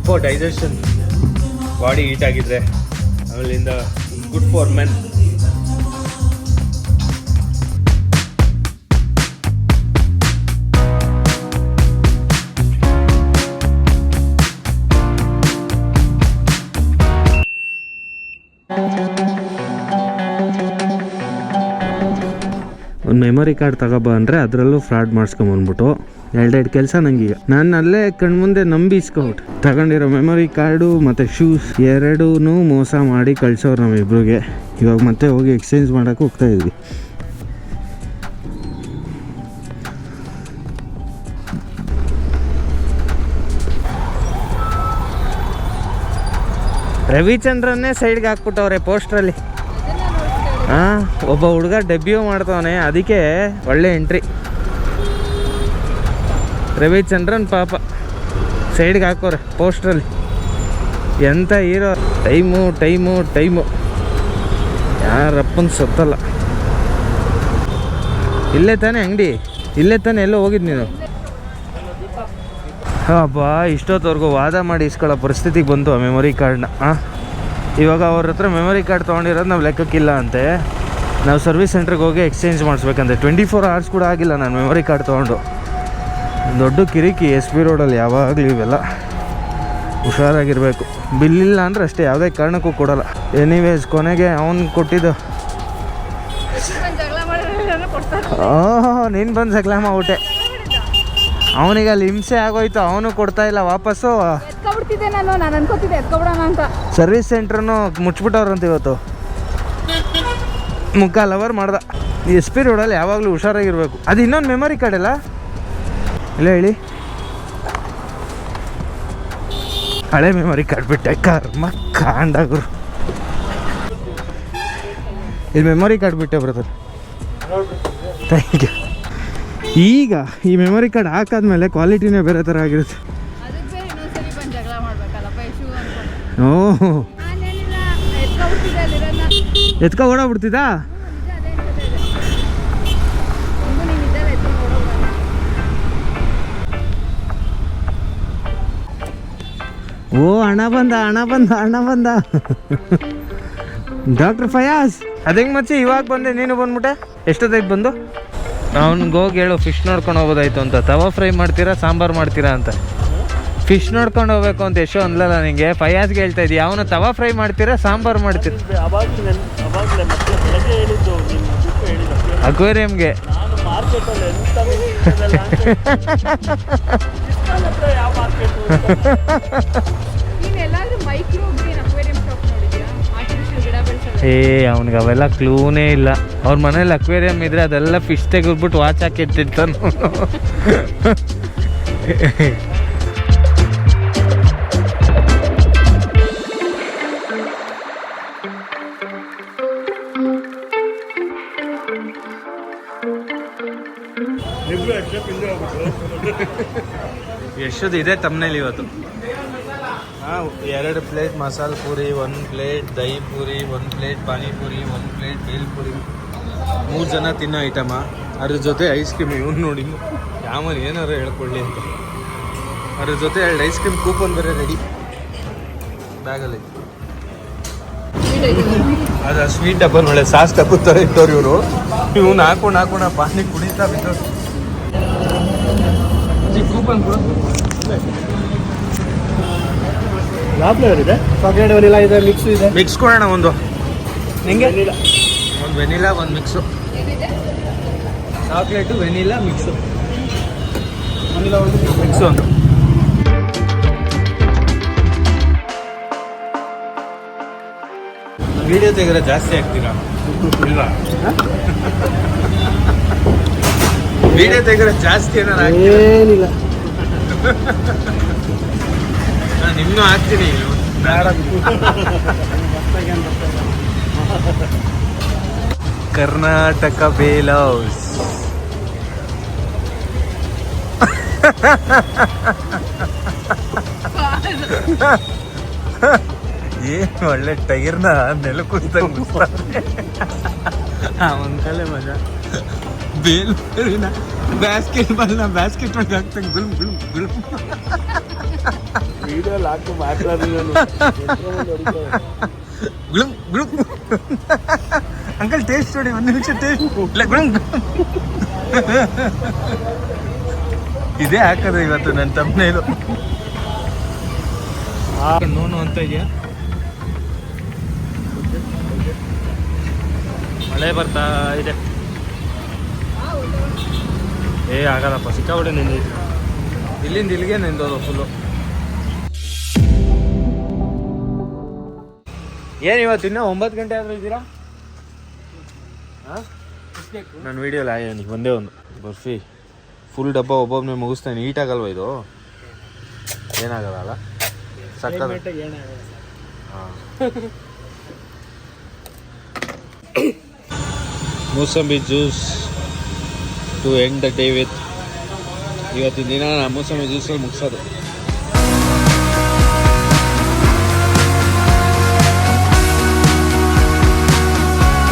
For digestion body heat ಆಗಿದ್ರೆ ಆಮೇಲಿಂದ good for men ಒಂದು ಮೆಮೊರಿ ಕಾರ್ಡ್ ತಗೊಬ ಅಂದರೆ ಅದರಲ್ಲೂ ಫ್ರಾಡ್ ಮಾಡಿಸ್ಕೊಂಬಂದ್ಬಿಟ್ಟು ಎರಡೆರಡು ಕೆಲಸ ನಂಗೀಗ ನಾನು ಅಲ್ಲೇ ಕಣ್ಮುಂದೆ ನಂಬಿ ತಗೊಂಡಿರೋ ಮೆಮೊರಿ ಕಾರ್ಡು ಮತ್ತು ಶೂಸ್ ಎರಡೂ ಮೋಸ ಮಾಡಿ ಕಳ್ಸೋರು ನಮ್ಮಿಬ್ರಿಗೆ. ಇವಾಗ ಮತ್ತೆ ಹೋಗಿ ಎಕ್ಸ್ಚೇಂಜ್ ಮಾಡೋಕೆ ಹೋಗ್ತಾ ಇದ್ವಿ. ರವಿಚಂದ್ರನ್ನೇ ಸೈಡ್ಗೆ ಹಾಕ್ಬಿಟ್ಟವ್ರೆ ಪೋಸ್ಟ್ರಲ್ಲಿ ಹಾಂ ಒಬ್ಬ ಹುಡುಗ ಡೆಬ್ಯೂ ಮಾಡ್ತವನೆ ಅದಕ್ಕೆ ಒಳ್ಳೆ ಎಂಟ್ರಿ ರವಿಚಂದ್ರನ್ ಪಾಪ. ಸೈಡ್ಗೆ ಹಾಕೋರೆ, ಪೋಸ್ಟ್ರಲ್ಲಿ. ಎಂಥ ಹೀರೋ. Time time time. ಯಾರಪ್ಪನ ಸತ್ತಲ್ಲ. ಇಲ್ಲೇ ತಾನೇ ಅಂಗಡಿ? ಇಲ್ಲೇ ತಾನೇ ಎಲ್ಲೋ ಹೋಗಿದ್ ನೀನು? ಅಬ್ಬಾ ಇಷ್ಟೊತ್ತವರೆಗೂ ವಾದ ಮಾಡಿ ಇಸ್ಕೊಳ್ಳೋ ಪರಿಸ್ಥಿತಿಗೆ ಬಂತು ಆ ಮೆಮೊರಿ ಕಾರ್ಡ್ನ ಹಾಂ ಇವಾಗ ಅವ್ರ ಹತ್ರ ಮೆಮೊರಿ ಕಾರ್ಡ್ ತೊಗೊಂಡಿರೋದು ನಾವು ಲೆಕ್ಕಕ್ಕಿಲ್ಲ ಅಂತೆ. ನಾವು ಸರ್ವಿಸ್ ಸೆಂಟ್ರಿಗೆ ಹೋಗಿ ಎಕ್ಸ್ಚೇಂಜ್ ಮಾಡಿಸ್ಬೇಕಂತೆ. ಟ್ವೆಂಟಿ ಫೋರ್ ಅವರ್ಸ್ ಕೂಡ ಆಗಿಲ್ಲ ನಾನು ಮೆಮೊರಿ ಕಾರ್ಡ್ ತೊಗೊಂಡು. ದೊಡ್ಡ ಕಿರಿಕಿ ಎಸ್ ಪಿ ರೋಡಲ್ಲಿ ಯಾವಾಗಲೂ ಇವೆಲ್ಲ ಹುಷಾರಾಗಿರಬೇಕು. ಬಿಲ್ಲಿಲ್ಲ ಇಲ್ಲ ಅಂದರೆ ಅಷ್ಟೇ ಯಾವುದೇ ಕಾರಣಕ್ಕೂ ಕೊಡಲ್ಲ. ಎನಿವೇಸ್ ಕೊನೆಗೆ ಅವನು ಕೊಟ್ಟಿದ್ದು. ಓಹ್ ನೀನು ಬಂದು ಜಗಳ ಮಾಡ್ಬಿಟ್ಟೆ ಅವನಿಗೆ ಅಲ್ಲಿ ಹಿಂಸೆ ಆಗೋಯ್ತು ಅವನು ಕೊಡ್ತಾ ಇಲ್ಲ ವಾಪಸ್ಸು. ಸರ್ವಿಸ್ ಸೆಂಟ್ರನ್ನು ಮುಚ್ಚಿಬಿಟ್ಟವ್ರಂತ ಇವತ್ತು. ಮುಕ್ಕಾಲು ಅವರ್ ಮಾಡ್ದ. ಎಸ್ ಪಿ ರೋಡಲ್ಲಿ ಯಾವಾಗಲೂ ಹುಷಾರಾಗಿರ್ಬೇಕು. ಅದು ಇನ್ನೊಂದು ಮೆಮೊರಿ ಕಾರ್ಡ್ ಅಲ್ಲ? ಇಲ್ಲ ಹೇಳಿ. ಹಳೆ ಮೆಮೊರಿ ಕಾರ್ಡ್ ಬಿಟ್ಟೆ ಕರ್ಮ ಕಾಂಡಾಗರು ಇಲ್ಲಿ ಮೆಮೊರಿ ಕಾರ್ಡ್ ಬಿಟ್ಟೆ ಬ್ರದರ್ ಥ್ಯಾಂಕ್ ಯು ಈಗ ಈ ಮೆಮೊರಿ ಕಾರ್ಡ್ ಹಾಕಾದ್ಮೇಲೆ ಕ್ವಾಲಿಟಿನೇ ಬೇರೆ ಥರ ಆಗಿರುತ್ತೆ. ಓ ಎತ್ಕೊ ಇನ್ನೊಂದ್ಸರಿ ಓ ಹಣ ಬಂದ ಹಣ ಬಂದ ಹಣ ಬಂದ. ಡಾಕ್ಟರ್ ಫಯಾಜ್. ಅದಂಗೆ ಮಚ್ಚಿ ಇವಾಗ ಬಂದೆ ನೀನು ಬಂದ್ಬಿಟ್ಟೆ? ಎಷ್ಟೊತ್ತಾಯ್ತು ಬಂದು? ಅವ್ನಿಗೆ ಹೋಗಿ ಹೇಳು ಫಿಶ್ ನೋಡ್ಕೊಂಡು ಹೋಗೋದಾಯ್ತು ಅಂತ. ತವಾ ಫ್ರೈ ಮಾಡ್ತೀರಾ ಸಾಂಬಾರು ಮಾಡ್ತೀರಾ ಅಂತ. ಫಿಶ್ ನೋಡ್ಕೊಂಡು ಹೋಗ್ಬೇಕು ಅಂತ ಎಷ್ಟೋ ಅನ್ಲಲ್ಲ ನಿಂಗೆ? ಫಯಾಜ್ಗೆ ಹೇಳ್ತಾ ಇದ್ದೀವಿ ಅವನು ತವಾ ಫ್ರೈ ಮಾಡ್ತೀರಾ ಸಾಂಬಾರು ಮಾಡ್ತೀರಾ? ಅವಾಗಲೇ ಏ ಅವ್ನಿಗೆ ಅವೆಲ್ಲ ಕ್ಲೂನೇ ಇಲ್ಲ. ಅವ್ರ ಮನೇಲಿ ಅಕ್ವೇರಿಯಂ ಇದ್ರೆ ಅದೆಲ್ಲ ಫಿಶ್ ತೆಗೆದ್ಬಿಟ್ಟು ವಾಚ್ ಹಾಕಿ ಎಷ್ಟೊಂದು ಇದೆ ತಮ್ಮನೇಲಿ ಇವತ್ತು. ಹಾಂ, ಎರಡು ಪ್ಲೇಟ್ ಮಸಾಲೆ ಪೂರಿ, ಒಂದು ಪ್ಲೇಟ್ ದಹಿ ಪೂರಿ, ಒಂದು ಪ್ಲೇಟ್ ಪಾನಿಪುರಿ ಒಂದು ಪ್ಲೇಟ್ ಬೇಲ್ ಪೂರಿ. ಮೂರು ಜನ ತಿನ್ನೋ ಐಟಮ ಅದ್ರ ಜೊತೆ ಐಸ್ ಕ್ರೀಮ್ ಇವ್ನು ನೋಡಿ. ಯಾವನ್ ಏನಾರು ಹೇಳ್ಕೊಳ್ಳಿ ಅಂತ. ಅದ್ರ ಜೊತೆ ಎರಡು ಐಸ್ ಕ್ರೀಮ್ ಕೂಪನ್ ಬೇರೆ ರೆಡಿ ಬ್ಯಾಗಲ್ಲಿ. ಅದ ಸ್ವೀಟ್ ಡಬ್ಬನ್ ಒಳ್ಳೆ ಸಾಸ್ ಡಬ್ಬ ಥರ ಇಟ್ಟವ್ರು ಇವರು. ಇವ್ನು ಹಾಕೊಂಡು ಹಾಕೊಂಡು ಪಾನಿ ಕುಡಿತಾ ಬಿದ್ದು ಕೂಪನ್ ಕೊಡು ಯಾವ ಫ್ಲೇವರ್ ಇದೆ? ಚಾಕ್ಲೇಟ್ ವೆನಿಲಾ ಇದೆ ಮಿಕ್ಸ್ ಇದೆ? ಮಿಕ್ಸ್ ಕೊಡೋಣ ಒಂದು. ಹೆಂಗೆ ವೆನಿಲಾ ಒಂದು ವೆನಿಲಾ ಒಂದು ಮಿಕ್ಸು ಏನಿದೆ ಚಾಕ್ಲೇಟು ವೆನಿಲಾ ಮಿಕ್ಸು ವೆನಿಲಾ ಒಂದು. ಮಿಕ್ಸು ಒಂದು ವಿಡಿಯೋ ತೆಗೆದ್ರೆ ಜಾಸ್ತಿ ಆಗ್ತೀರಾ? ಇಲ್ಲ. ವಿಡಿಯೋ ತೆಗೆದ್ರೆ ಜಾಸ್ತಿ ಏನಾರು ಏನಿಲ್ಲ. ನಾನು ಇನ್ನೂ ಹಾಕ್ತೀನಿ. ಕರ್ನಾಟಕ ಬೇಲ್ ಹೌಸ್. ಏನ್ ಒಳ್ಳೆ ಟೈರ್ನ ನೆಲ ಕುಂತಂಗ್ ಅವನ ಕಲೆ ಮಜಾ. ಬೇಲ್ ಬ್ಯಾಸ್ಕೆಟ್ ಬಾಲ್ನ ಬ್ಯಾಸ್ಕೆಟ್ ಒಳಗೆ ಹಾಕ್ತಂಗೆ ಬಿಲ್ ಗುಳುಮ್ ಗುಳುಮ್ ವಿಡಿಯೋ ಹಾಕು ಮಾತಾಡಿ ನಾನು. ಗುಳುಂ ಗುಳುಂ ಅಂಕಲ್ ಟೇಸ್ಟ್ ನೋಡಿ ಒಂದು ನಿಮಿಷ ಟೇಸ್ಟ್ ಇಲ್ಲ ಗುಳುಂ ಇದೇ ಹಾಕದ ಇವತ್ತು ನನ್ನ ತಮ್ಮನೇದು ನೋನು ಅಂತ ಇದೆಯಾ ಮಳೆ ಬರ್ತಾ ಇದೆ. ಏ ಆಗಲ್ಲಪ್ಪ ಸಿಕ್ಕಾಬಿಟ್ಟೆ ನಿಂದು ಇಲ್ಲಿಂದ ಇಲ್ಲಿಗೆ ನಿಂದೋದು ಫುಲ್ಲು ಏನು ಇವತ್ತು ಇನ್ನೂ ಒಂಬತ್ತು ಗಂಟೆ ಆದರೂ ಇದ್ದೀರಾ? ನನ್ನ ವೀಡಿಯೋಲಿ ಆಯ್ತು ಒಂದೇ ಒಂದು. ಬರ್ಫಿ. ಫುಲ್ ಡಬ್ಬ ಒಬ್ಬೊಬ್ಬನೇ ಮುಗಿಸ್ತೇನೆ. ನೀಟಾಗಲ್ವ ಇದು? ಏನಾಗಲ್ಲ ಅಲ್ಲ? ಸಕ್ಕದ ಹಾಂ ಮೂಸಂಬಿ juice. To end the day with ಇವತ್ತಿನ ದಿನ ನಾನು ಮೂಸಂಬಿ ಜ್ಯೂಸಲ್ಲಿ ಮುಗಿಸೋದು.